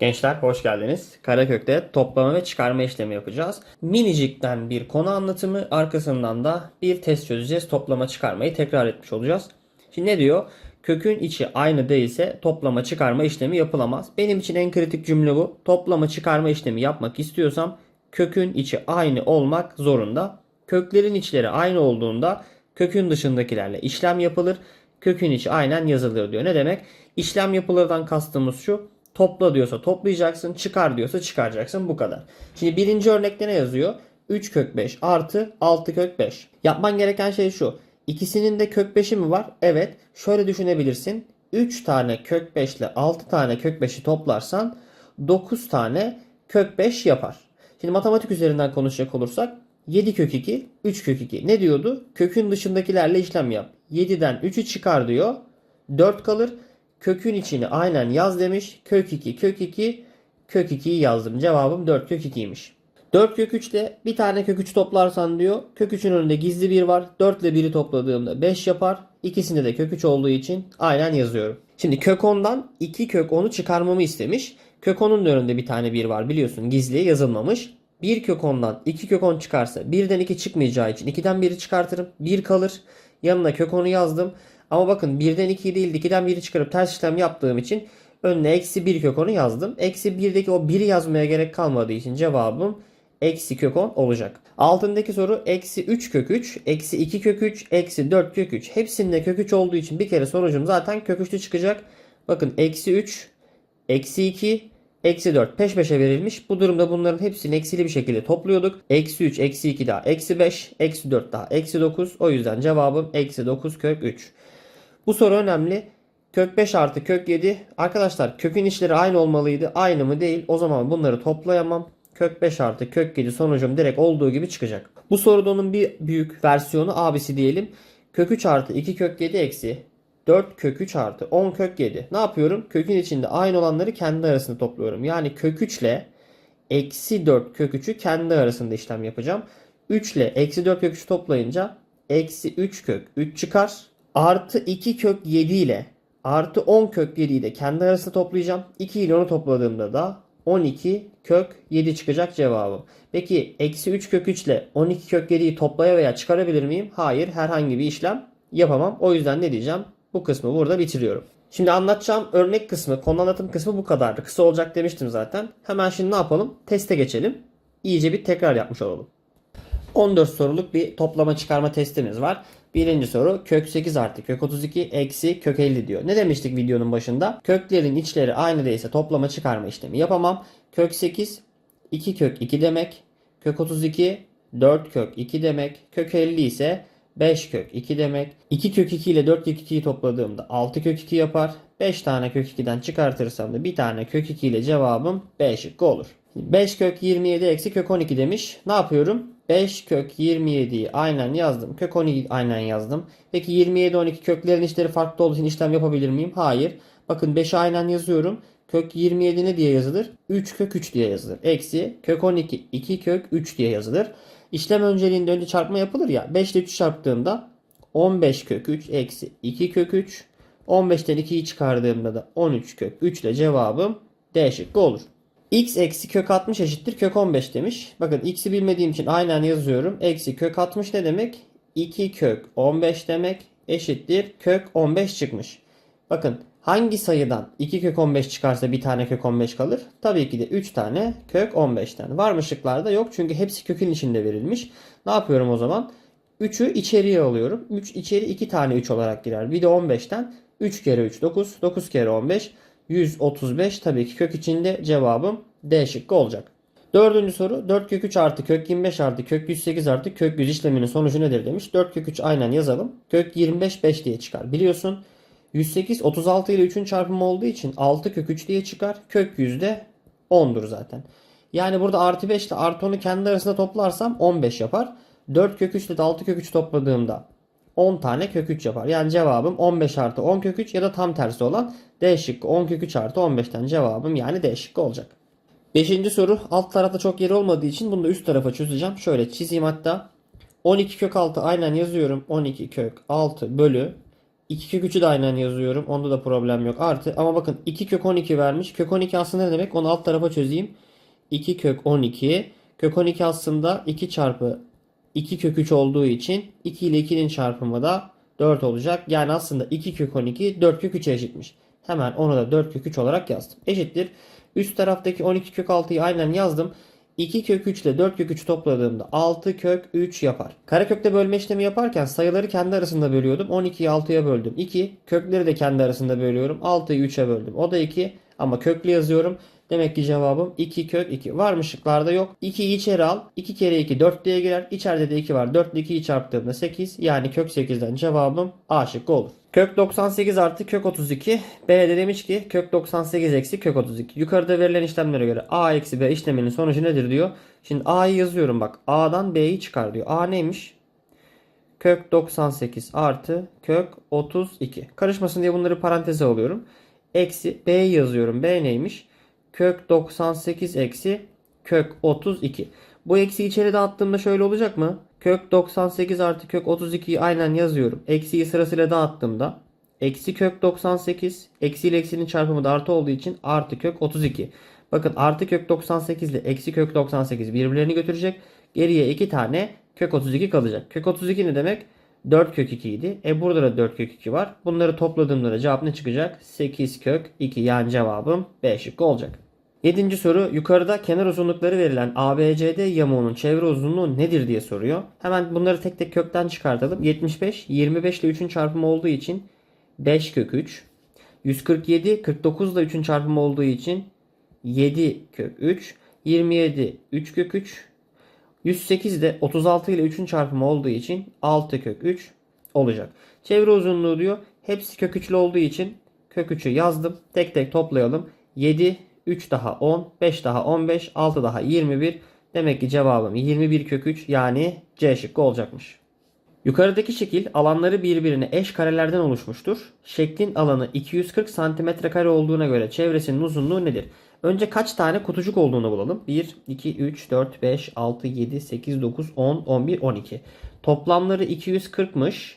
Gençler hoş geldiniz. Karakök'te toplama ve çıkarma işlemi yapacağız. Minicikten bir konu anlatımı arkasından da bir test çözeceğiz. Toplama çıkarmayı tekrar etmiş olacağız. Şimdi ne diyor? Kökün içi aynı değilse toplama çıkarma işlemi yapılamaz. Benim için en kritik cümle bu. Toplama çıkarma işlemi yapmak istiyorsam kökün içi aynı olmak zorunda. Köklerin içleri aynı olduğunda kökün dışındakilerle işlem yapılır. Kökün içi aynen yazılır diyor. Ne demek? İşlem yapılırdan kastımız şu. Topla diyorsa toplayacaksın, çıkar diyorsa çıkaracaksın bu kadar. Şimdi birinci örnekte ne yazıyor? 3 kök 5 artı 6 kök 5. Yapman gereken şey şu. İkisinin de kök 5'i mi var? Evet. Şöyle düşünebilirsin. 3 tane kök 5 ile 6 tane kök 5'i toplarsan 9 tane kök 5 yapar. Şimdi matematik üzerinden konuşacak olursak 7 kök 2, 3 kök 2. Ne diyordu? Kökün dışındakilerle işlem yap. 7'den 3'ü çıkar diyor. 4 kalır. Kökün içini aynen yaz demiş. Kök 2, kök 2, kök 2'yi yazdım. Cevabım 4 kök 2'ymiş. 4 kök 3 ile bir tane kök 3 toplarsan diyor. Kök 3'ün önünde gizli 1 var. 4 ile 1'i topladığımda 5 yapar. İkisinde de kök 3 olduğu için aynen yazıyorum. Şimdi kök 10'dan 2 kök 10'u çıkarmamı istemiş. Kök 10'un da önünde bir tane 1 var biliyorsun gizli yazılmamış. 1 kök 10'dan 2 kök 10 çıkarsa 1'den 2 çıkmayacağı için 2'den 1'i çıkartırım. 1 kalır. Yanına kök 10'u yazdım. Ama bakın 1'den 2'yi değil 2'den 1'i çıkarıp ters işlem yaptığım için önüne eksi 1 kök 10'u yazdım. Eksi 1'deki o 1'i yazmaya gerek kalmadığı için cevabım eksi kök 10 olacak. Altındaki soru eksi 3 kök 3, eksi 2 kök 3, eksi 4 kök 3. Hepsinde kök 3 olduğu için bir kere sonucum zaten kök 3'lü çıkacak. Bakın eksi 3, eksi 2, eksi 4 peş peşe verilmiş. Bu durumda bunların hepsini eksili bir şekilde topluyorduk. Eksi 3, eksi 2 daha eksi 5, eksi 4 daha eksi 9. O yüzden cevabım eksi 9 kök 3. Bu soru önemli. Kök 5 artı kök 7. Arkadaşlar kökün içleri aynı olmalıydı. Aynı mı değil. O zaman bunları toplayamam. Kök 5 artı kök 7 sonucum direkt olduğu gibi çıkacak. Bu soruda onun bir büyük versiyonu abisi diyelim. Kök 3 artı 2 kök 7 eksi 4 kök 3 artı 10 kök 7. Ne yapıyorum? Kökün içinde aynı olanları kendi arasında topluyorum. Yani kök 3 ile eksi 4 kök 3'ü kendi arasında işlem yapacağım. 3 ile eksi 4 kök 3 toplayınca eksi 3 kök 3 çıkar. Artı 2 kök 7 ile artı 10 kök 7'yi de kendi arasında toplayacağım. 2 ile onu topladığımda da 12 kök 7 çıkacak cevabım. Peki eksi 3 kök 3 ile 12 kök 7'yi toplaya veya çıkarabilir miyim? Hayır herhangi bir işlem yapamam. O yüzden ne diyeceğim? Bu kısmı burada bitiriyorum. Şimdi anlatacağım örnek kısmı, konu anlatım kısmı bu kadardı. Kısa olacak demiştim zaten. Hemen şimdi ne yapalım? Teste geçelim. İyice bir tekrar yapmış olalım. 14 soruluk bir toplama çıkarma testimiz var. Birinci soru kök 8 artı kök 32 eksi kök 50 diyor. Ne demiştik videonun başında? Köklerin içleri aynı değilse toplama çıkarma işlemi yapamam. Kök 8 2 kök 2 demek. Kök 32 4 kök 2 demek. Kök 50 ise 5 kök 2 demek. 2 kök 2 ile 4 kök 2'yi topladığımda 6 kök 2 yapar. 5 tane kök 2'den çıkartırsam da bir tane kök 2 ile cevabım B şıkkı olur. 5 kök 27 eksi kök 12 demiş. Ne yapıyorum? 5 kök 27'yi aynen yazdım. Kök 12'yi aynen yazdım. Peki 27 12 köklerin içleri farklı olduğu için işlem yapabilir miyim? Hayır. Bakın 5'i aynen yazıyorum. Kök 27 ne diye yazılır? 3 kök 3 diye yazılır. Eksi kök 12 2 kök 3 diye yazılır. İşlem önceliğinde önce çarpma yapılır ya. 5 ile 3 çarptığımda 15 kök 3 eksi 2 kök 3. 15'ten 2'yi çıkardığımda da 13 kök 3 ile cevabım D şıkkı olur. X eksi kök 60 eşittir kök 15 demiş. Bakın x'i bilmediğim için aynen yazıyorum. Eksi kök 60 ne demek? 2 kök 15 demek eşittir kök 15 çıkmış. Bakın hangi sayıdan 2 kök 15 çıkarsa bir tane kök 15 kalır? Tabii ki de 3 tane kök 15'ten. Var mı şıklarda? Yok çünkü hepsi kökün içinde verilmiş. Ne yapıyorum o zaman? 3'ü içeriye alıyorum. 3 içeri 2 tane 3 olarak girer. Bir de 15'ten 3 kere 3 9. 9 kere 15 135 tabii ki kök içinde cevabım D şıkkı olacak. Dördüncü soru 4 kök 3 artı kök 25 artı kök 108 artı kök 100 işleminin sonucu nedir demiş. 4 kök 3 aynen yazalım. Kök 25 5 diye çıkar. Biliyorsun 108 36 ile 3'ün çarpımı olduğu için 6 kök 3 diye çıkar. Kök 100 de 10'dur zaten. Yani burada artı 5 ile artı 10'u kendi arasında toplarsam 15 yapar. 4 kök 3 ile de 6 kök 3 topladığımda 10 tane kök 3 yapar. Yani cevabım 15 artı 10 kök 3 ya da tam tersi olan D şıkkı 10 kök 3 artı 15'ten cevabım yani D şıkkı olacak. Beşinci soru alt tarafta çok yer olmadığı için bunu da üst tarafa çözeceğim. Şöyle çizeyim hatta. 12 kök 6 aynen yazıyorum. 12 kök 6 bölü 2 kök 3'ü de aynen yazıyorum. Onda da problem yok. Artı ama bakın 2 kök 12 vermiş. Kök 12 aslında ne demek? Onu alt tarafa çözeyim. 2 kök 12. Kök 12 aslında 2 çarpı 2 kök 3 olduğu için 2 ile 2'nin çarpımı da 4 olacak. Yani aslında 2 kök 12 4 kök 3'e eşitmiş. Hemen onu da 4 kök 3 olarak yazdım. Eşittir. Üst taraftaki 12 kök 6'yı aynen yazdım. 2 kök 3 ile 4 kök 3 topladığımda 6 kök 3 yapar. Karekökte bölme işlemi yaparken sayıları kendi arasında bölüyordum. 12'yi 6'ya böldüm. 2. Kökleri de kendi arasında bölüyorum. 6'yı 3'e böldüm. O da 2 ama köklü yazıyorum. Demek ki cevabım 2 kök 2. Var mı şıklarda yok. 2'yi içeri al. 2 kere 2 4 diye girer. İçeride de 2 var. 4 ile 2'yi çarptığımda 8. Yani kök 8'den cevabım A şıkkı olur. Kök 98 artı kök 32. B de demiş ki kök 98 eksi kök 32. Yukarıda verilen işlemlere göre A eksi B işleminin sonucu nedir diyor. Şimdi A'yı yazıyorum bak. A'dan B'yi çıkar diyor. A neymiş? Kök 98 artı kök 32. Karışmasın diye bunları paranteze alıyorum. Eksi B'yi yazıyorum. B neymiş? Kök 98 eksi kök 32. Bu eksi içeri dağıttığımda şöyle olacak mı? Kök 98 artı kök 32'yi aynen yazıyorum. Eksiyi sırasıyla dağıttığımda eksi kök 98 eksi ile eksinin çarpımı da artı olduğu için artı kök 32. Bakın artı kök 98 ile eksi kök 98 birbirlerini götürecek. Geriye 2 tane kök 32 kalacak. Kök 32 ne demek? 4 kök 2 idi. E burada da 4 kök 2 var. Bunları topladığımda da cevap ne çıkacak? 8 kök 2 yani cevabım B şıkkı olacak. Yedinci soru yukarıda kenar uzunlukları verilen ABCD yamuğunun çevre uzunluğu nedir diye soruyor. Hemen bunları tek tek kökten çıkartalım. 75 25 ile 3'ün çarpımı olduğu için 5 kök 3. 147 49 ile 3'ün çarpımı olduğu için 7 kök 3. 27 3 kök 3. 108 de 36 ile 3'ün çarpımı olduğu için 6 kök 3 olacak. Çevre uzunluğu diyor. Hepsi kök 3'lü olduğu için kök 3'ü yazdım. Tek tek toplayalım. 7 3 daha 10, 5 daha 15, 6 daha 21. Demek ki cevabım 21 kök 3 yani C şıkkı olacakmış. Yukarıdaki şekil alanları birbirine eş karelerden oluşmuştur. Şeklin alanı 240 cm olduğuna göre çevresinin uzunluğu nedir? Önce kaç tane kutucuk olduğunu bulalım. 1, 2, 3, 4, 5, 6, 7, 8, 9, 10, 11, 12. Toplamları 240'mış.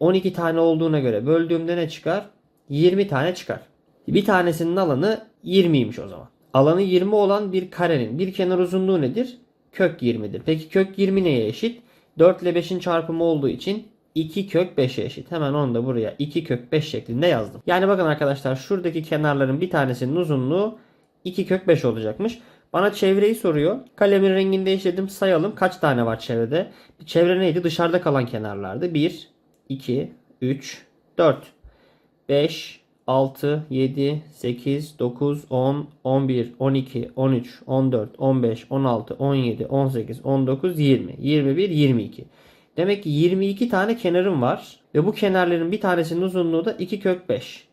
12 tane olduğuna göre böldüğümde ne çıkar? 20 tane çıkar. Bir tanesinin alanı 20'ymiş o zaman. Alanı 20 olan bir karenin bir kenar uzunluğu nedir? Kök 20'dir. Peki kök 20 neye eşit? 4 ile 5'in çarpımı olduğu için 2 kök 5'e eşit. Hemen onu da buraya 2 kök 5 şeklinde yazdım. Yani bakın arkadaşlar şuradaki kenarların bir tanesinin uzunluğu 2 kök 5 olacakmış. Bana çevreyi soruyor. Kalemin rengini değiştirdim. Sayalım kaç tane var çevrede. Çevre neydi? Dışarıda kalan kenarlardı. 1, 2, 3, 4, 5, 6, 7, 8, 9, 10, 11, 12, 13, 14, 15, 16, 17, 18, 19, 20, 21, 22. Demek ki 22 tane kenarım var. Ve bu kenarların bir tanesinin uzunluğu da 2 kök 5.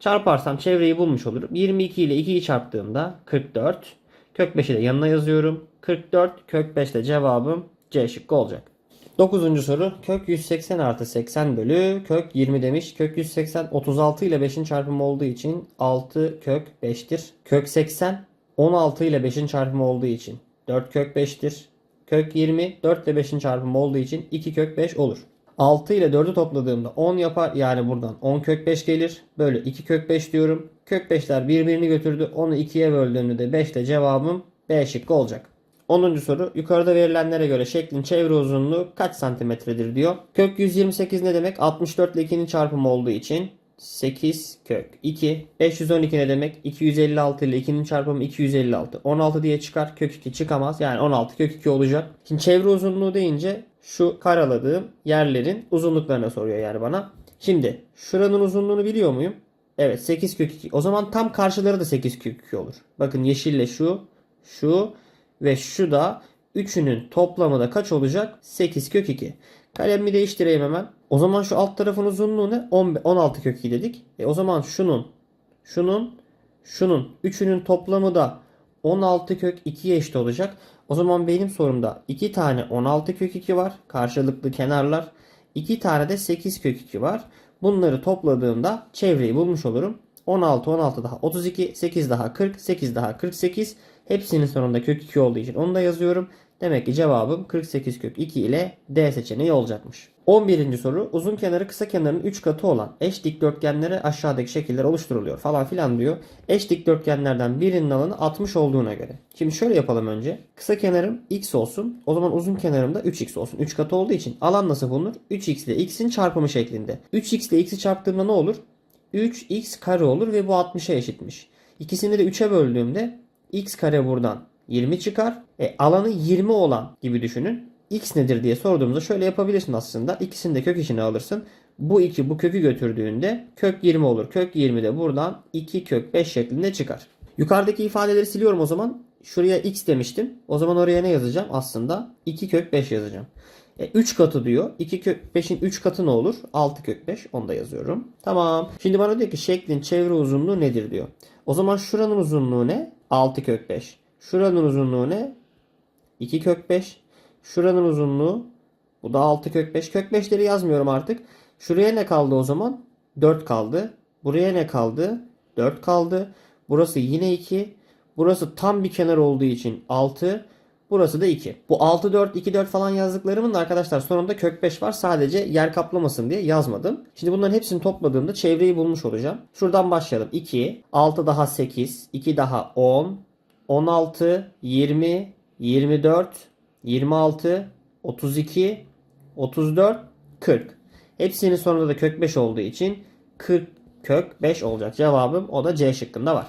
Çarparsam çevreyi bulmuş olurum. 22 ile 2'yi çarptığımda 44. Kök 5'i de yanına yazıyorum. 44 kök 5 de cevabım C şıkkı olacak. 9. soru kök 180 artı 80 bölü kök 20 demiş. Kök 180 36 ile 5'in çarpımı olduğu için 6 kök 5'tir. Kök 80 16 ile 5'in çarpımı olduğu için 4 kök 5'tir. Kök 20 4 ile 5'in çarpımı olduğu için 2 kök 5 olur. 6 ile 4'ü topladığımda 10 yapar. Yani buradan 10 kök 5 gelir. Böyle 2 kök 5 diyorum. Kök 5'ler birbirini götürdü. Onu 2'ye böldüğümde de 5 ile cevabım B şıkkı olacak. 10. soru yukarıda verilenlere göre şeklin çevre uzunluğu kaç santimetredir diyor. Kök 128 ne demek? 64 ile 2'nin çarpımı olduğu için 8 kök 2. 512 ne demek? 256 ile 2'nin çarpımı 256. 16 diye çıkar. Kök 2 çıkamaz. Yani 16 kök 2 olacak. Şimdi çevre uzunluğu deyince şu karaladığım yerlerin uzunluklarına soruyor yani bana. Şimdi şuranın uzunluğunu biliyor muyum? Evet 8 kök 2. O zaman tam karşıları da 8 kök 2 olur. Bakın yeşille şu, şu ve şu da üçünün toplamı da kaç olacak? 8 kök 2. Kalemi değiştireyim hemen. O zaman şu alt tarafın uzunluğu ne? 10 16 kök 2 dedik. E o zaman şunun, şunun, şunun üçünün toplamı da 16 kök 2'ye eşit olacak. O zaman benim sorumda 2 tane 16 kök 2 var. Karşılıklı kenarlar. 2 tane de 8 kök 2 var. Bunları topladığımda çevreyi bulmuş olurum. 16, 16 daha 32, 8 daha 40, 8 daha 48. Hepsinin sonunda kök 2 olduğu için onu da yazıyorum. Demek ki cevabım 48 kök 2 ile D seçeneği olacakmış. 11. soru uzun kenarı kısa kenarın 3 katı olan eş dikdörtgenlere aşağıdaki şekiller oluşturuluyor falan filan diyor. Eş dikdörtgenlerden birinin alanı 60 olduğuna göre. Şimdi şöyle yapalım önce. Kısa kenarım x olsun. O zaman uzun kenarım da 3x olsun. 3 katı olduğu için alan nasıl bulunur? 3x ile x'in çarpımı şeklinde. 3x ile x'i çarptığımda ne olur? 3x kare olur ve bu 60'a eşitmiş. İkisini de 3'e böldüğümde x kare buradan 20 çıkar. E, alanı 20 olan gibi düşünün. x nedir diye sorduğumuzda şöyle yapabilirsin aslında. İkisini de kök içine alırsın. Bu 2 bu kökü götürdüğünde kök 20 olur. Kök 20 de buradan 2 kök 5 şeklinde çıkar. Yukarıdaki ifadeleri siliyorum o zaman. Şuraya x demiştim. O zaman oraya ne yazacağım? Aslında 2 kök 5 yazacağım. E, 3 katı diyor. 2 kök 5'in 3 katı ne olur? 6 kök 5. Onu da yazıyorum. Tamam. Şimdi bana diyor ki şeklin çevre uzunluğu nedir diyor. O zaman şuranın uzunluğu ne? 6 kök 5. Şuranın uzunluğu ne? 2 kök 5. Şuranın uzunluğu bu da 6 kök 5. Kök 5'leri yazmıyorum artık. Şuraya ne kaldı o zaman? 4 kaldı. Buraya ne kaldı? 4 kaldı. Burası yine 2. Burası tam bir kenar olduğu için 6. Burası da 2. Bu 6 4 2 4 falan yazdıklarımın da arkadaşlar sonunda kök 5 var. Sadece yer kaplamasın diye yazmadım. Şimdi bunların hepsini topladığımda çevreyi bulmuş olacağım. Şuradan başlayalım. 2, 6 daha 8, 2 daha 10, 16, 20, 24, 26, 32, 34, 40. Hepsinin sonunda da kök 5 olduğu için 40 kök 5 olacak. Cevabım o da C şıkkında var.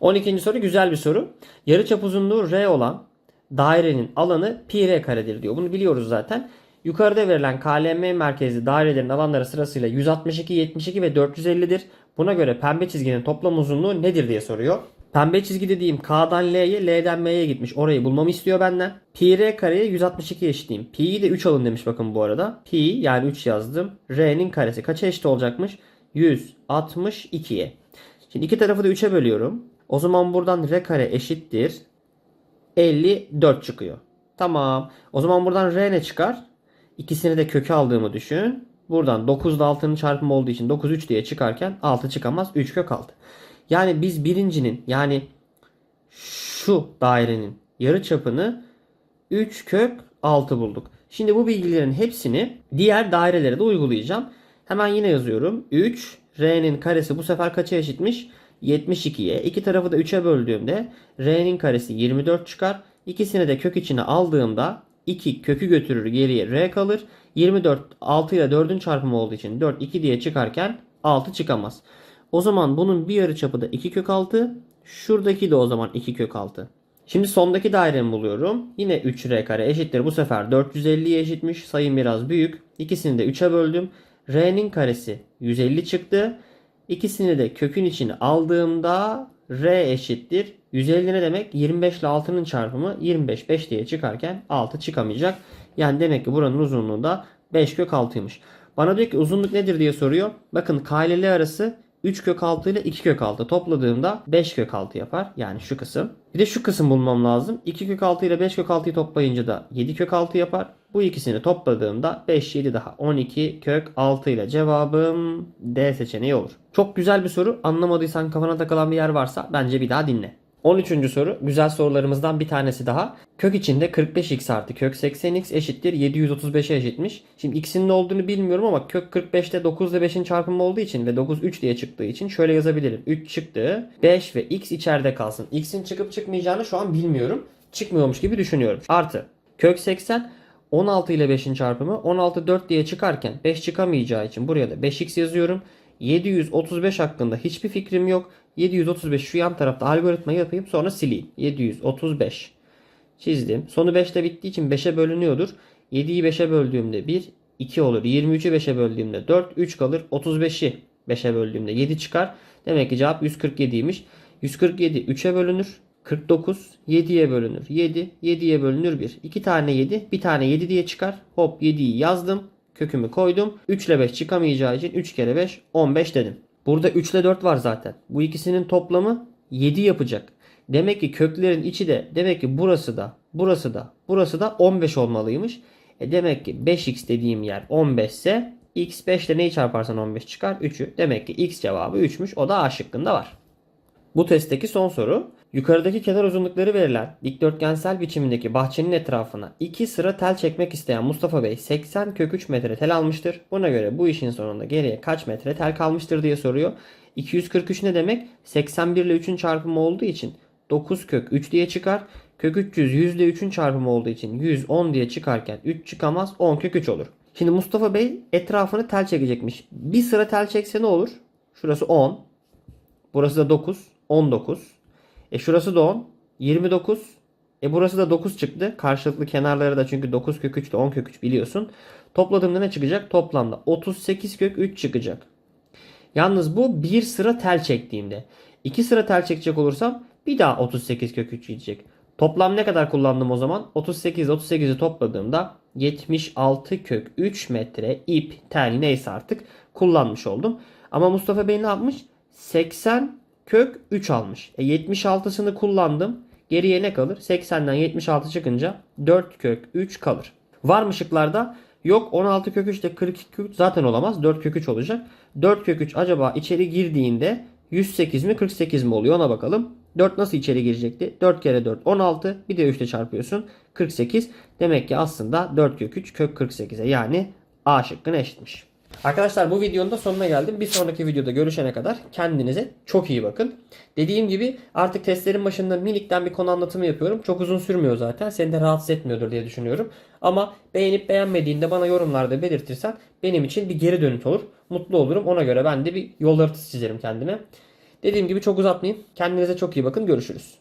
12. soru güzel bir soru. Yarıçap uzunluğu R olan dairenin alanı pi r karedir diyor. Bunu biliyoruz zaten. Yukarıda verilen KLM merkezli dairelerin alanları sırasıyla 162, 72 ve 450'dir. Buna göre pembe çizginin toplam uzunluğu nedir diye soruyor. Pembe çizgi dediğim K'dan L'ye, L'den M'ye gitmiş. Orayı bulmamı istiyor benden. Pi r kareye 162 eşitleyeyim. Pi'yi de 3 alın demiş bakın bu arada. Pi yani 3 yazdım. R'nin karesi kaça eşit olacakmış? 162'ye. Şimdi iki tarafı da 3'e bölüyorum. O zaman buradan r kare eşittir. 54 çıkıyor. Tamam. O zaman buradan r ne çıkar? İkisini de kökü aldığımı düşün. Buradan 9 ile 6'nın çarpımı olduğu için 9 3 diye çıkarken 6 çıkamaz. 3 kök 6. Yani biz birincinin yani şu dairenin yarı çapını 3 kök 6 bulduk. Şimdi bu bilgilerin hepsini diğer dairelere de uygulayacağım. Hemen yine yazıyorum. 3 r'nin karesi bu sefer kaça eşitmiş? 72'ye. İki tarafı da 3'e böldüğümde r'nin karesi 24 çıkar. İkisini de kök içine aldığımda 2 kökü götürür geriye r kalır. 24 6 ile 4'ün çarpımı olduğu için 4 2 diye çıkarken 6 çıkamaz. O zaman bunun bir yarı çapı da 2 kök 6. Şuradaki de o zaman 2 kök 6. Şimdi sondaki dairemi buluyorum. Yine 3r kare eşittir. Bu sefer 450'ye eşitmiş. Sayım biraz büyük. İkisini de 3'e böldüm. r'nin karesi 150 çıktı. İkisini de kökün içine aldığımda r eşittir. 150 ne demek? 25 ile 6'nın çarpımı 25 5 diye çıkarken 6 çıkamayacak. Yani demek ki buranın uzunluğu da 5 kök 6'ymış. Bana diyor ki uzunluk nedir diye soruyor. Bakın K arası 3 kök 6 ile 2 kök 6 topladığımda 5 kök 6 yapar. Yani şu kısım. Bir de şu kısım bulmam lazım. 2 kök 6 ile 5 kök 6'yı toplayınca da 7 kök 6 yapar. Bu ikisini topladığımda 5 7 daha 12 kök 6 ile cevabım D seçeneği olur. Çok güzel bir soru. Anlamadıysan kafana takılan bir yer varsa bence bir daha dinle. 13. soru güzel sorularımızdan bir tanesi daha. Kök içinde 45x artı kök 80x eşittir 735'e eşitmiş. Şimdi x'in ne olduğunu bilmiyorum ama kök 45'te 9 ile 5'in çarpımı olduğu için ve 9 3 diye çıktığı için şöyle yazabilirim. 3 çıktı 5 ve x içeride kalsın. x'in çıkıp çıkmayacağını şu an bilmiyorum. Çıkmıyormuş gibi düşünüyorum. Artı kök 80 16 ile 5'in çarpımı 16 4 diye çıkarken 5 çıkamayacağı için buraya da 5x yazıyorum. 735 hakkında hiçbir fikrim yok. 735 şu yan tarafta algoritma yapayım sonra sileyim. 735 çizdim. Sonu 5 ile bittiği için 5'e bölünüyordur. 7'yi 5'e böldüğümde 1, 2 olur. 23'ü 5'e böldüğümde 4, 3 kalır. 35'i 5'e böldüğümde 7 çıkar. Demek ki cevap 147'ymiş. 147 3'e bölünür. 49 7'ye bölünür. 7 7'ye bölünür 1. 2 tane 7 bir tane 7 diye çıkar. Hop 7'yi yazdım. Kökümü koydum. 3 ile 5 çıkamayacağı için 3 kere 5 15 dedim. Burada 3 ile 4 var zaten. Bu ikisinin toplamı 7 yapacak. Demek ki köklerin içi de demek ki burası da burası da burası da 15 olmalıymış. E demek ki 5x dediğim yer 15 ise x 5 ile neyi çarparsan 15 çıkar? 3'ü. Demek ki x cevabı 3'müş. O da A şıkkında var. Bu testteki son soru. Yukarıdaki kenar uzunlukları verilen dikdörtgensel biçimindeki bahçenin etrafına 2 sıra tel çekmek isteyen Mustafa Bey 80 kök 3 metre tel almıştır. Buna göre bu işin sonunda geriye kaç metre tel kalmıştır diye soruyor. 243 ne demek? 81 ile 3'ün çarpımı olduğu için 9 kök 3 diye çıkar. Kök 300 100 ile 3'ün çarpımı olduğu için 110 diye çıkarken 3 çıkamaz 10 kök 3 olur. Şimdi Mustafa Bey etrafını tel çekecekmiş. Bir sıra tel çekse ne olur? Şurası 10. Burası da 9. 19. E şurası da 10. 29. E burası da 9 çıktı. Karşılıklı kenarları da çünkü 9 kök 3 de 10 kök 3 biliyorsun. Topladığımda ne çıkacak? Toplamda 38 kök 3 çıkacak. Yalnız bu bir sıra tel çektiğimde. iki sıra tel çekecek olursam bir daha 38 kök 3 gidecek. Toplam ne kadar kullandım o zaman? 38 38'i topladığımda 76 kök 3 metre ip, tel neyse artık kullanmış oldum. Ama Mustafa Bey ne yapmış? 80 kök 3 almış. E 76'sını kullandım. Geriye ne kalır? 80'den 76 çıkınca 4 kök 3 kalır. Var mı şıklarda? Yok 16 kök 3 de 42 kök 3 zaten olamaz. 4 kök 3 olacak. 4 kök 3 acaba içeri girdiğinde 108 mi 48 mi oluyor ona bakalım. 4 nasıl içeri girecekti? 4 kere 4 16 bir de 3 ile çarpıyorsun 48. Demek ki aslında 4 kök 3 kök 48'e yani A şıkkına eşitmiş. Arkadaşlar bu videonun da sonuna geldim. Bir sonraki videoda görüşene kadar kendinize çok iyi bakın. Dediğim gibi artık testlerin başında minikten bir konu anlatımı yapıyorum. Çok uzun sürmüyor zaten. Seni de rahatsız etmiyordur diye düşünüyorum. Ama beğenip beğenmediğinde bana yorumlarda belirtirsen benim için bir geri dönüt olur. Mutlu olurum. Ona göre ben de bir yol haritası çizerim kendime. Dediğim gibi çok uzatmayayım. Kendinize çok iyi bakın. Görüşürüz.